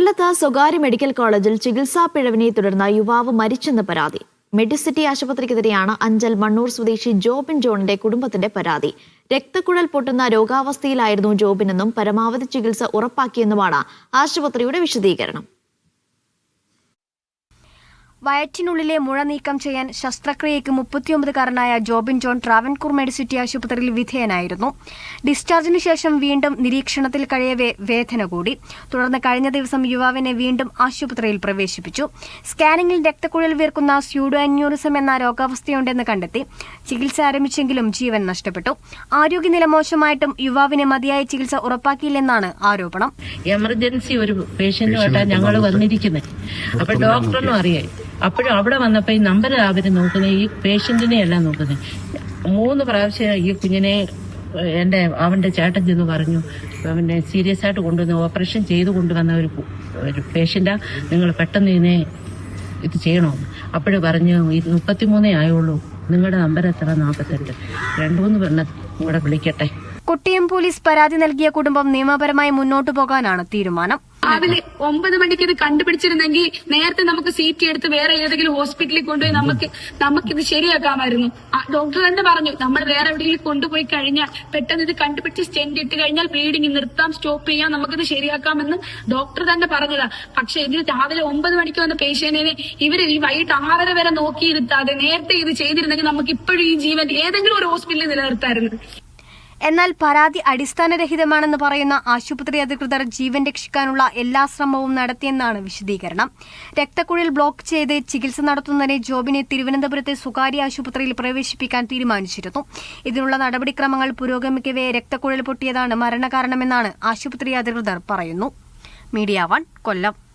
കൊല്ലത്ത് സ്വകാര്യ മെഡിക്കൽ കോളേജിൽ ചികിത്സാ പിഴവിനെ തുടർന്ന് യുവാവ് മരിച്ചെന്ന് പരാതി. മെഡിസിറ്റി ആശുപത്രിക്കെതിരെയാണ് അഞ്ചൽ മണ്ണൂർ സ്വദേശി ജോബിൻ ജോണിന്റെ കുടുംബത്തിന്റെ പരാതി. രക്തക്കുഴൽ പൊട്ടുന്ന രോഗാവസ്ഥയിലായിരുന്നു ജോബിനെന്നും പരമാവധി ചികിത്സ ഉറപ്പാക്കിയെന്നുമാണ് ആശുപത്രിയുടെ വിശദീകരണം. വയറ്റിനുള്ളിലെ മുഴ നീക്കം ചെയ്യാൻ ശസ്ത്രക്രിയയ്ക്ക് മുപ്പത്തിയൊമ്പതുകാരനായ ജോബിൻ ജോൺ ട്രാവൻകൂർ മെഡിസിറ്റി ആശുപത്രിയിൽ വിധേയനായിരുന്നു. ഡിസ്ചാർജിന് ശേഷം വീണ്ടും നിരീക്ഷണത്തിൽ കഴിയവേ വേദന കൂടി. തുടർന്ന് കഴിഞ്ഞ ദിവസം യുവാവിനെ വീണ്ടും ആശുപത്രിയിൽ പ്രവേശിപ്പിച്ചു. സ്കാനിംഗിൽ രക്തക്കുഴൽ വീർക്കുന്ന സ്യൂഡോ അന്യൂറിസം എന്ന രോഗാവസ്ഥയുണ്ടെന്ന് കണ്ടെത്തി ചികിത്സ ആരംഭിച്ചെങ്കിലും ജീവൻ നഷ്ടപ്പെട്ടു. ആരോഗ്യനില മോശമായിട്ടും യുവാവിന് മതിയായ ചികിത്സ ഉറപ്പാക്കിയില്ലെന്നാണ് ആരോപണം. എമർജൻസി ഒരു പേഷ്യന്റുമായിട്ടാണ് ഞങ്ങൾ വന്നിരിക്കുന്നത് അപ്പൊ ഡോക്ടറിനും അറിയാം. അപ്പോഴും അവിടെ വന്നപ്പോൾ ഈ നമ്പർ അവർ നോക്കുന്നത് ഈ പേഷ്യന്റിനെ അല്ല നോക്കുന്നത് മൂന്ന് പ്രാവശ്യം ഈ കുഞ്ഞിനെ എന്റെ അവന്റെ ചേട്ടൻ ചെന്ന് പറഞ്ഞു പിന്നെ സീരിയസ് ആയിട്ട് കൊണ്ടുവന്ന് ഓപ്പറേഷൻ ചെയ്ത് കൊണ്ടുവന്ന ഒരു ഒരു പേഷ്യന്റാ നിങ്ങൾ പെട്ടെന്ന് ഇതിനെ ഇത് ചെയ്യണോ അപ്പോഴും പറഞ്ഞു ഇത് മുപ്പത്തിമൂന്നേ ആയുള്ളൂ. നിങ്ങളുടെ നമ്പർ എത്ര? നാൽപ്പത്തെട്ട് രണ്ടു മൂന്ന് പെണ്ണ ഇവിടെ വിളിക്കട്ടെ. കുട്ടിയം പോലീസ് പരാതി നൽകിയ കുടുംബം നിയമപരമായി മുന്നോട്ടു പോകാനാണ് തീരുമാനം. രാവിലെ ഒമ്പത് മണിക്ക് ഇത് കണ്ടുപിടിച്ചിരുന്നെങ്കിൽ നേരത്തെ നമുക്ക് സി ടി എടുത്ത് വേറെ ഏതെങ്കിലും ഹോസ്പിറ്റലിൽ കൊണ്ടുപോയി നമുക്ക് നമുക്ക് ഇത് ശരിയാക്കാമായിരുന്നു ഡോക്ടർ തന്നെ പറഞ്ഞു നമ്മൾ വേറെ എവിടെയെങ്കിലും കൊണ്ടുപോയി കഴിഞ്ഞാൽ പെട്ടെന്ന് ഇത് കണ്ടുപിടിച്ച് സ്റ്റെൻഡ് ഇട്ട് കഴിഞ്ഞാൽ ബ്ലീഡിങ് നിർത്താം സ്റ്റോപ്പ് ചെയ്യാം നമുക്കിത് ശരിയാക്കാമെന്ന് ഡോക്ടർ തന്നെ പറഞ്ഞതാ. പക്ഷെ ഇതിന് രാവിലെ ഒമ്പത് മണിക്ക് വന്ന പേഷ്യന്റിനെ ഇവർ ഈ വൈകിട്ട് ആറര വരെ നോക്കിയിരുത്താതെ നേരത്തെ ഇത് ചെയ്തിരുന്നെങ്കിൽ നമുക്ക് ഇപ്പോഴും ഈ ജീവൻ ഏതെങ്കിലും ഒരു ഹോസ്പിറ്റലിൽ നിലനിർത്തായിരുന്നു. എന്നാൽ പരാതി അടിസ്ഥാനരഹിതമാണെന്ന് പറയുന്ന ആശുപത്രി അധികൃതർ ജീവൻ രക്ഷിക്കാനുള്ള എല്ലാ ശ്രമവും നടത്തിയെന്നാണ് വിശദീകരണം. രക്തക്കുഴൽ ബ്ലോക്ക് ചെയ്ത് ചികിത്സ നടത്തുന്നതിനെ ജോബിനെ തിരുവനന്തപുരത്തെ സ്വകാര്യ ആശുപത്രിയിൽ പ്രവേശിപ്പിക്കാൻ തീരുമാനിച്ചിരുന്നു. ഇതിനുള്ള നടപടിക്രമങ്ങൾ പുരോഗമിക്കവേ രക്തക്കുഴൽ പൊട്ടിയതാണ് മരണകാരണമെന്നാണ് ആശുപത്രി അധികൃതർ പറയുന്നു. Media one Kollam.